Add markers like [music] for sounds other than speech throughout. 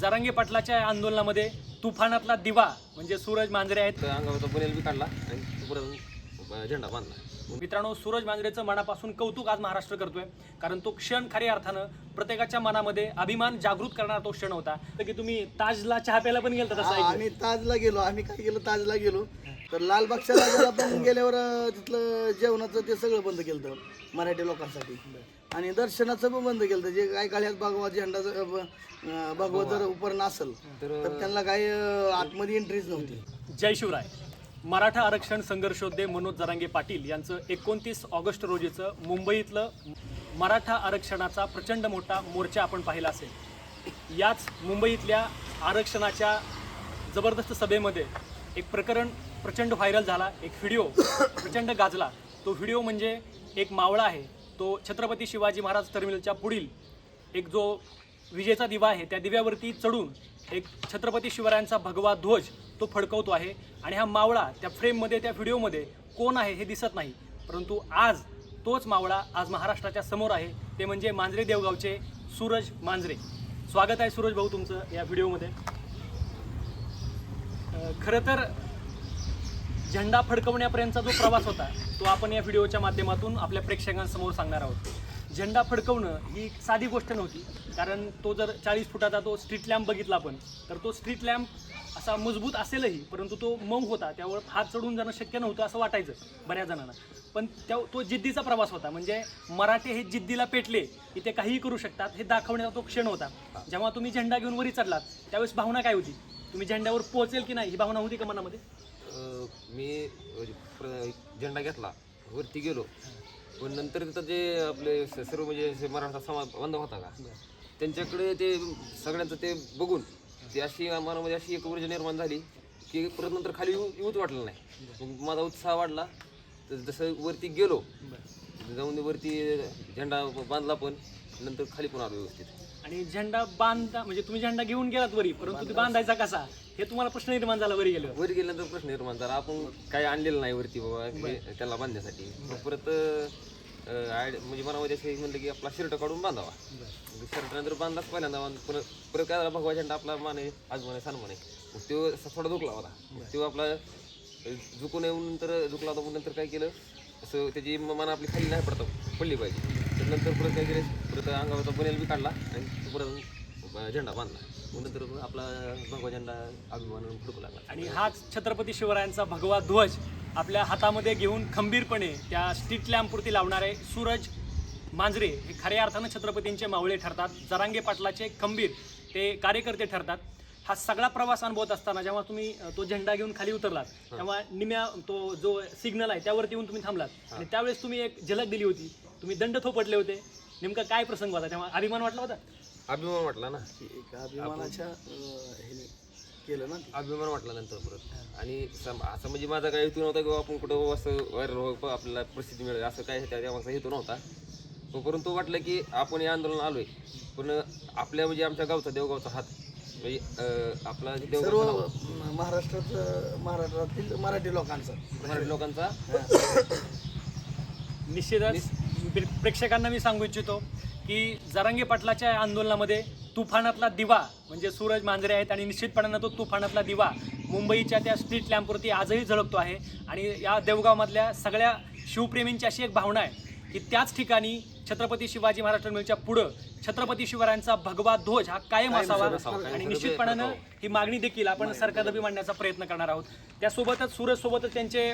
जरांगे पाटलाच्या आंदोलनामध्ये तुफानातला दिवा म्हणजे सूरज मांजरे आहेत. तर अंगावरचा बनेल बी काढला आणि तो परत अं, झेंडा बांधला. मित्रांनो सूरज मांजरेचं मनापासून कौतुक आज महाराष्ट्र करतोय कारण तो क्षण खऱ्या अर्थानं प्रत्येकाच्या मनामध्ये अभिमान जागृत करणारा तो क्षण होता. तर की तुम्ही ताजला चहा प्यायला पण तसं ऐकलं. आम्ही ताजला गेलो आम्ही काय केलं ताजला गेलो. तर लालबागच्या राजाला आपण गेल्यावर अं, तिथलं जेवणाचं ते सगळं बंद केलं मराठी लोकांसाठी. आणि दर्शनाचं पण बंद केलं जे काय काळ्यात भगवा झेंडा जर, अं, जर उपर नसल तर त्यांना काय अं, आतमध्ये एंट्रीच नव्हती. जय शिवराय. मराठा आरक्षण संघर्षोद्धे मनोज जरांगे पाटील यांचं एकोणतीस ऑगस्ट रोजीचं मुंबईतलं मराठा आरक्षणाचा प्रचंड मोठा मोर्चा आपण पाहिला असेल. याच मुंबईतल्या आरक्षणाच्या जबरदस्त सभेमध्ये एक प्रकरण प्रचंड व्हायरल झाला एक व्हिडिओ प्रचंड गाजला. तो व्हिडिओ म्हणजे एक मावळा आहे. तो छत्रपती शिवाजी महाराज टर्मिनलच्या पुढील एक जो विजेचा दिवा आहे त्या दिव्यावरती चढून एक छत्रपती शिवरायांचा भगवा ध्वज तो फडकवतो आहे. आणि हा मावळा त्या फ्रेममध्ये त्या व्हिडिओमध्ये कोण आहे हे दिसत नाही. परंतु आज तोच मावळा आज महाराष्ट्राच्या समोर आहे. ते म्हणजे मांजरे देवगावचे सूरज मांजरे. स्वागत आहे सूरज भाऊ तुमचं या व्हिडिओमध्ये. खरं तर झेंडा फडकवण्यापर्यंतचा जो प्रवास होता तो आपण या व्हिडिओच्या माध्यमातून आपल्या प्रेक्षकांसमोर सांगणार आहोत. झेंडा फडकवणं ही साधी गोष्ट नव्हती कारण तो जर चाळीस फुटाचा तो स्ट्रीट लॅम्प बघितला आपण तर तो स्ट्रीट लॅम्प असा मजबूत असेलही परंतु तो मऊ होता त्यावर हात चढून जाणं शक्य नव्हतं असं वाटायचं बऱ्याच जणांना. पण त्या तो जिद्दीचा प्रवास होता म्हणजे मराठे हे जिद्दीला पेटले की ते काहीही करू शकतात हे दाखवण्याचा तो क्षण होता. जेव्हा तुम्ही झेंडा घेऊन वरी चढलात त्यावेळेस भावना काय होती? तुम्ही झेंड्यावर पोहोचेल की नाही ही भावना होती का मनामध्ये? मी प्र- झेंडा घेतला वरती गेलो. पण नंतर तिथं जे आपले सर्व म्हणजे मराठा समाज बांधव होता का त्यांच्याकडे ते सगळ्यांचं ते बघून ती अशी मनामध्ये अशी एक ऊर्जा निर्माण झाली की परत नंतर खाली येऊ येऊच वाटलं नाही. मग माझा उत्साह वाढला. तर जसं वरती गेलो जाऊन वरती झेंडा बांधला पण नंतर खाली पण आलो व्यवस्थित. आणि झेंडा बांधता म्हणजे तुम्ही झेंडा घेऊन गेलात वरी परंतु ते बांधायचा कसा? हे तुम्हाला प्रश्न निर्माण झाला वरी गेल्यावर. वर गेल्यानंतर प्रश्न निर्माण झाला. आपण काही आणलेलं नाही वरती बाबा हे त्याला बांधण्यासाठी. मग परत अं, आयड- म्हणजे मनामध्ये असं म्हणलं की आपला शर्ट काढून बांधावा. शर्ट नंतर बांधलाच पहिल्यांदा बांध परत परत काय झाला भगवा झेंडा आपला मान आजमान सन्मान. मग तो असा थोडा झुकला होता मग तो आपला अं, झुकून येऊन नंतर झुकला होता मग नंतर काय केलं? असं त्याची म- मान आपली खाली नाही पडता पडली पाहिजे. नंतर परत काय केलं परत अंगावरचा बनेल बी काढला आणि तो परत झेंडा बांधला. मग नंतर आपला भगवा झेंडा अभिमान फडकू लागला. आणि हाच छत्रपती शिवरायांचा भगवा ध्वज आपल्या हातामध्ये घेऊन खंबीरपणे त्या स्ट्रीट लॅम्पवरती लावणारे सूरज मांजरे हे खऱ्या अर्थानं छत्रपतींचे मावळे ठरतात. जरांगे पाटलाचे खंबीर ते कार्यकर्ते ठरतात. हा सगळा प्रवास अनुभवत असताना जेव्हा तुम्ही तो झेंडा घेऊन खाली उतरलात तेव्हा निम्या तो जो सिग्नल आहे त्यावरती येऊन तुम्ही थांबलात. आणि त्यावेळेस तुम्ही एक झलक दिली होती. तुम्ही दंड थोपटले होते. नेमका काय प्रसंग होता? तेव्हा अभिमान वाटला होता? अभिमान वाटला ना. एक अभिमानाच्या अं, ह्याने केलं ना ते. अभिमान वाटला नंतर परत. आणि सम- असं म्हणजे माझा काही हेतू नव्हता किंवा आपण कुठं असं व्हायरल व्हावं आपल्याला प्रसिद्धी मिळेल असं काय त्या हेतू नव्हता. पण परंतु वाटलं की आपण या आंदोलन आलोय. पण आपल्या म्हणजे आमच्या गावचा देवगावचा हात. म्हणजे अं, आपला जे सर्व देवगावचं नाव. अं, महाराष्ट्रात अं, महाराष्ट्रातील मराठी लोकांचा. मराठी लोकांचा. निश्चितच. प्रे- प्रेक्षकांना मी सांगू इच्छितो की जरांगे पाटलाच्या आंदोलनामध्ये तुफानातला दिवा म्हणजे सूरज मांजरे आहेत आणि निश्चितपणानं तो तुफानातला दिवा मुंबईच्या त्या स्ट्रीट लॅम्पवरती आजही झळकतो आहे. आणि या देवगावमधल्या सगळ्या शिवप्रेमींची अशी एक भावना आहे की त्याच ठिकाणी छत्रपती शिवाजी महाराज टर्मिनलच्या पुढं छत्रपती शिवरायांचा भगवा ध्वज हा कायम असावा आणि निश्चितपणानं ही मागणी देखील आपण सरकारदबी मांडण्याचा प्रयत्न करणार आहोत. त्यासोबतच सूरज सोबतच त्यांचे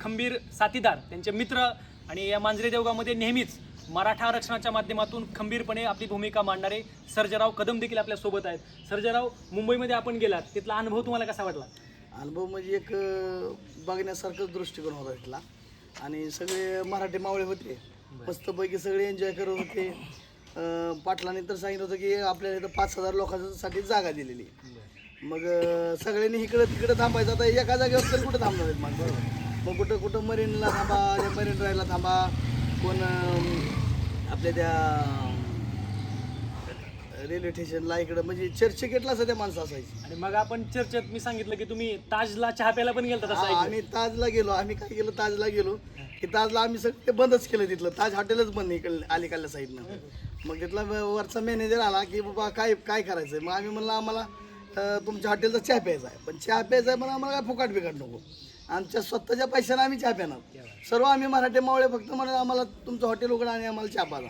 खंबीर साथीदार त्यांचे मित्र आणि या मांजरे देवगावमध्ये नेहमीच मराठा आरक्षणाच्या माध्यमातून खंबीरपणे आपली भूमिका मांडणारे सर्जराव कदम देखील आपल्यासोबत आहेत. सर्जराव मुंबईमध्ये आपण गेलात. तिथला अनुभव तुम्हाला कसा वाटला? अनुभव म्हणजे एक बघण्यासारखाच दृष्टिकोन होता तिथला. आणि सगळे मराठी मावळे होते. मस्तपैकी सगळे एन्जॉय करत होते. पाटलांनी तर सांगितलं होतं की आपल्याला इथं पाच हजार लोकांसाठी जागा दिलेली. मग सगळ्यांनी इकडं तिकडं थांबायचं. आता एका जागेवर तरी कुठं थांबणार आहेत माणसं? मग कुठं कुठं मरीनला थांबा त्या मरीन ड्रायला थांबा. कोण अं, आपल्या त्या रेल्वे स्टेशनला इकडं म्हणजे चर्चगेटला सध्या माणसं असायची. आणि मग आपण चर्चेत मी सांगितलं की तुम्ही ताजला चहा प्यायला पण गेलता तसं हा, ऐकलं. आम्ही ताजला गेलो आम्ही काय केलं ताजला गेलो. की ताजला आम्ही सगळं ते बंदच केलं तिथलं. ताज हॉटेलच बंद इकडलं अलीकडल्या साईडनं. मग तिथला व- वरचा मॅनेजर आला की बाबा काय काय करायचं मग आम्ही म्हणलं आम्हाला अं, तुमच्या हॉटेलचा चहा प्यायचा आहे. पण चहा प्यायचा आहे पण आम्हाला काय फुकाट बिकाट नको. आमच्या स्वतःच्या पैशाने आम्ही चहा प्याणार सर्व आम्ही मराठी मावळे फक्त म्हणत आम्हाला तुमचं हॉटेल उघडा आणि आम्हाला चहा पाजा.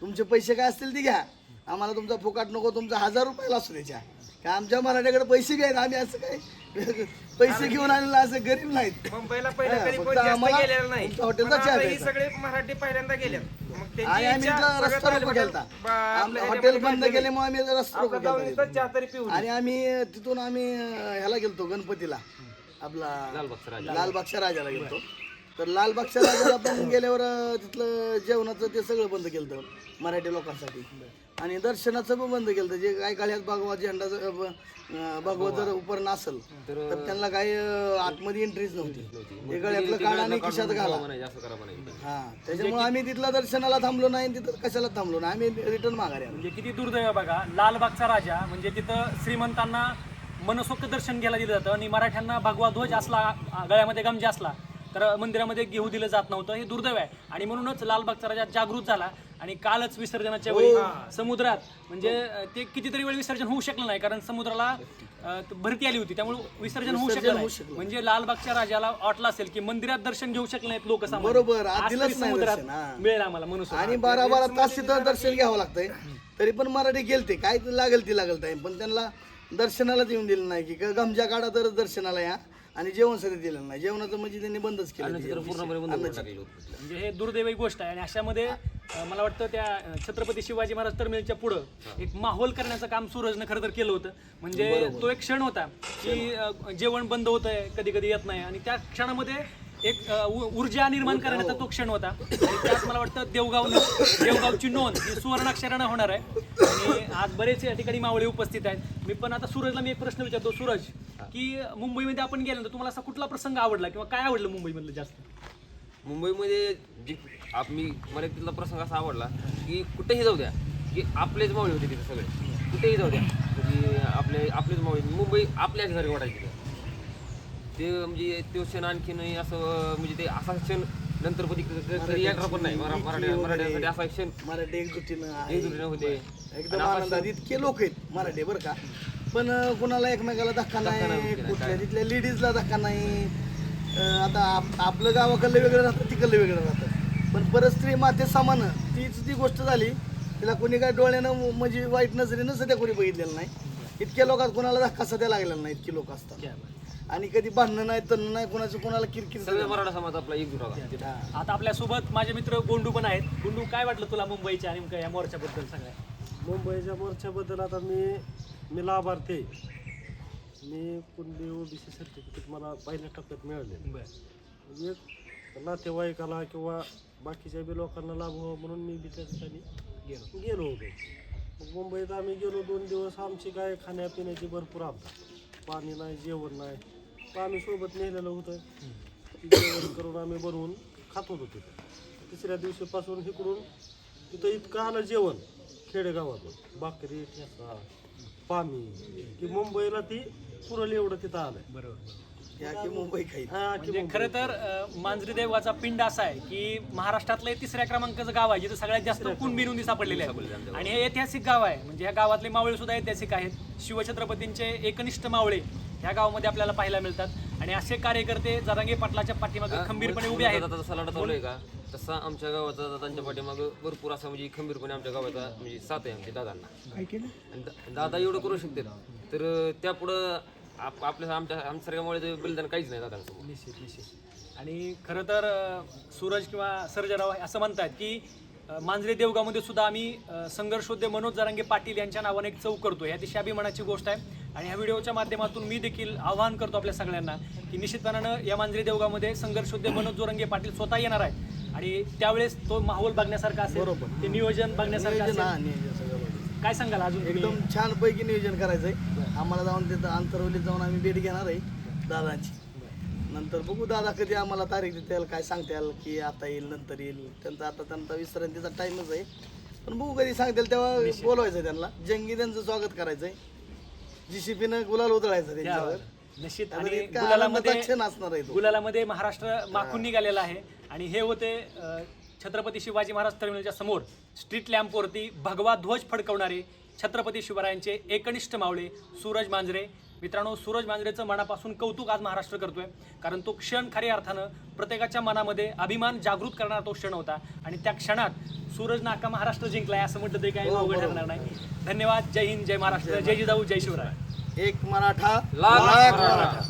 तुमचे पैसे काय असतील ते घ्या. आम्हाला तुमचा फुकाट नको तुमचा हजार रुपयाला असू द्या चहा. काय आमच्या मराठ्याकडे पैसे आहेत आम्ही असं काय? [laughs] पैसे घेऊन आलेलं असं गरीब नाहीत. मुंबईला हॉटेलचा चहा ही. सगळे मराठी पहिल्यांदा आणि आम्ही रस्ता रोको हॉटेल- बंद. केल्यामुळे आम्ही रस्ता रोको आणि आम्ही तिथून आम्ही ह्याला गेलतो गणपतीला. आपला. लालबागच्या राजाला गेलतो. तर लालबागच्या राजाला पण गेल्यावर तिथलं जेवणाचं ते सगळं बंद केलं मराठी लोकांसाठी. आणि दर्शनाचं पण बंद केलं जे काय काळ्यात भगवा झेंडा जर, अं, भगवा जर उपर नसल तर त्यांना काही आतमध्ये एंट्रीच नव्हती. हे गळ्यातलं काढा आणि खिशात घाला. हा त्याच्यामुळे आम्ही तिथला दर्शनाला थांबलो नाही आणि तिथं कशाला थांबलो नाही. आम्ही रिटर्न माघारी म्हणजे किती दुर्दैव बघा लालबागचा राजा म्हणजे तिथं श्रीमंतांना मनसोक्त दर्शन घ्यायला दिलं जातं आणि मराठ्यांना भगवा ध्वज असला गळ्यामध्ये गमजा असला तर मंदिरामध्ये घेऊ दिलं जात नव्हतं. हे दुर्दैव आहे. आणि म्हणूनच लालबागचा राजा जागृत झाला आणि कालच विसर्जनाच्या वेळी समुद्रात म्हणजे ते कितीतरी वेळ विसर्जन होऊ शकलं नाही कारण समुद्राला भरती आली होती. त्यामुळे विसर्जन होऊ शकलं नाही. म्हणजे लालबागच्या राजाला वाटलं असेल की मंदिरात दर्शन घेऊ शकले नाहीत लोक बरोबर, हा. मिळेल आम्हाला म्हणून आणि बारा बारा तास तिथं दर्शन घ्यावं लागतंय. तरी पण मराठी गेलते. काय लागेल ती लागेल टाइम पण त्यांना दर्शनालाच येऊन दिलं नाही की ग- गमजा काढा तर दर्शनाला या. आणि जेवण सध्या दिलं नाही. जेवणाचं म्हणजे त्यांनी बंदच केलं ते. पूर्णपणे बंद करून टाकलेलं होतं म्हणजे हे दुर्दैवी गोष्ट आहे. आणि अशामध्ये अं, मला वाटतं त्या अं, छत्रपती शिवाजी महाराज टर्मिनलच्या पुढं एक माहोल करण्याचं काम सूरजनं खरं तर केलं होतं. म्हणजे तो एक क्षण होता की अं, जेवण बंद होतंय कधी कधी येत नाही. आणि त्या क्षणामध्ये एक उ- ऊर्जा निर्माण करण्याचा तो क्षण होता. आणि त्यात मला वाटतं देवगाव देवगावची नोंद ही सुवर्णाक्षरानं होणार आहे. आणि आज बरेच या ठिकाणी मावळे उपस्थित आहेत. मी पण आता सूरजला मी एक प्रश्न विचारतो. सूरज की मुंबईमध्ये आपण गेल्यानंतर तुम्हाला असा कुठला प्रसंग आवडला किंवा काय आवडलं मुंबईमधलं जास्त? मुंबईमध्ये जे आप मी मला एक तिथला प्रसंग असा आवडला की कुठेही जाऊ द्या की आपलेच मावळे होते तिथे सगळे. कुठेही जाऊ द्या. की आपले आपलेच मावळे मुंबई आपल्याच घरी वाटायची. ते म्हणजे तो क्षण आणखीनही असं म्हणजे ते असा क्षण नंतर कधी कधी येणार पण नाही. मरा- मराठ्या मराठ्यांसाठी असा क्षण मराठी एकजुटीनं आहे. एकजुटीनं होते. एकदम आनंदात इतके लोक आहेत मराठी बरं का. पण अं, कुणाला एकमेकाला धक्का नाही कुठल्या तिथल्या लेडीजला धक्का नाही. अं, आता आप- आपलं गावाकडलं वेगळं राहतं तिकडलं वेगळं राहतं. पण परस्त्री माते समान तीच ती गोष्ट झाली तिला कोणी काय डोळ्यानं म्हणजे वाईट नजरेनं सध्या कोणी बघितलेलं नाही. इतक्या लोकात कोणाला धक्का सध्या लागलेला नाही इतकी लोक असतात. आणि कधी भांडणं नाही तन्न नाही कोणाचं कोणाला किरकिर सगळं मराठा समाज आपला एकजूट होता. हा. आता आपल्यासोबत माझे मित्र गोंडू पण आहेत. गोंडू काय वाटलं तुला मुंबईच्या नेमकं या मोर्चाबद्दल सगळ्या मुंबईच्या मोर्चाबद्दल आता मी मी लाभार्थी आहे. मी कुणबी ओबीसी सर्टिफिकेट मला पहिल्या टप्प्यात मिळाले बरं. एक नातेवाईकाला किंवा बाकीच्या बी लोकांना लाभ व्हावा म्हणून मी बी त्या ठिकाणी गेलो. गेलो होतो. मग मुंबईत आम्ही गेलो दोन दिवस. आमची काय खाण्यापिण्याची भरपूर अपघात पाणी नाही जेवण नाही. तर आम्ही सोबत नेलेलं होतं. जेवण करून आम्ही बनवून खात होतो तिथं. तिसऱ्या दिवशीपासून इकडून तिथं इतकं आलं जेवण खेडेगावातून. भाकरी ठेसा पाणी. की मुंबईला ती पुरल एवढं तिथं आलं बरोबर. की मुंबई खाईल. हा म्हणजे खरं तर मांजरी देवाचा पिंड असा आहे की महाराष्ट्रातलं तिसऱ्या क्रमांकाचं गाव आहे जिथं सगळ्यात जास्त कुणबी नोंदी सापडलेले आहेत आणि हे ऐतिहासिक गाव आहे. म्हणजे ह्या गावातले मावळे सुद्धा ऐतिहासिक आहेत. शिवछत्रपतींचे एकनिष्ठ मावळे ह्या गावामध्ये आपल्याला पाहायला मिळतात. आणि असे कार्यकर्ते जरांगे पाटलाच्या पाठीमागे खंबीरपणे उभे आहेत. दादा जसा लढा चालू आहे का? तसा आमच्या गावाचा दादांच्या पाठीमागं भरपूर असा म्हणजे खंबीरपणे आमच्या गावाचा म्हणजे साथ आहे आमच्या दादांना. आणि दादा एवढं करू शकतात तर त्यापुढं आप आपल्या आमच्या आमच्यासारख्यामुळे बलिदान काहीच नाही दादांसमोर निश्चित निश्चित. आणि खरं तर अं, सूरज किंवा सर्जराव असं म्हणतात की अं, मांजरे देवगावमध्ये सुद्धा आम्ही अं, संघर्षोद्धे मनोज जरांगे पाटील यांच्या नावाने एक चौक करतो ही अतिशय अभिमानाची गोष्ट आहे. आणि ह्या व्हिडिओच्या माध्यमातून मी देखील आवाहन करतो आपल्या सगळ्यांना की निश्चितपणानं या मांजरे देवगावमध्ये संघर्षोद्धे मनोज जोरंगे पाटील स्वतः येणार आहे आणि त्यावेळेस तो माहोल बघण्यासारखा असेल ते नियोजन बघण्यासारखं नियोजन असेल. नियोजन सगळं बघायचं. काय सांगाल अजून? एकदम छान पैकी नियोजन करायचंय. आम्हाला जाऊन तिथं अंतरवलीत जाऊन आम्ही भेट घेणार आहे दादांची. नंतर बघू दादा कधी आम्हाला तारीख देतील काय सांगतील की आता येईल नंतर येईल. त्यांचा आता त्यांचा विश्रांतीचा टाइमच आहे. पण बघू कधी सांगतील तेव्हा बोलवायचं त्यांना. जंगी त्यांचं स्वागत करायचंय. जीसीपीनं गुलाल उधळायचं त्यांच्यावर. निश्चित. त्यामुळे आणि इतका गुलालामध्ये क्षण असणार आहे तो. गुलालामध्ये महाराष्ट्र माखून निघालेला आहे. आणि हे होते अ, छत्रपती शिवाजी महाराज टर्मिनलच्या समोर स्ट्रीट लॅम्पवरती भगवा ध्वज फडकवणारे छत्रपती शिवरायांचे एकनिष्ठ मावळे सूरज मांजरे. मित्रांनो सूरज मांजरेचं मनापासून कौतुक आज महाराष्ट्र करतोय. कारण तो क्षण खऱ्या अर्थानं प्रत्येकाच्या मनामध्ये अभिमान जागृत करणारा तो क्षण होता. आणि त्या क्षणात सूरज नाका महाराष्ट्र जिंकलाय असं म्हटलं तरी काही अवघड ठरणार नाही. धन्यवाद. जय हिंद जय महाराष्ट्र. जय जिजाऊ जय शिवराय. एक मराठा लाख लाख मराठा. मराठा.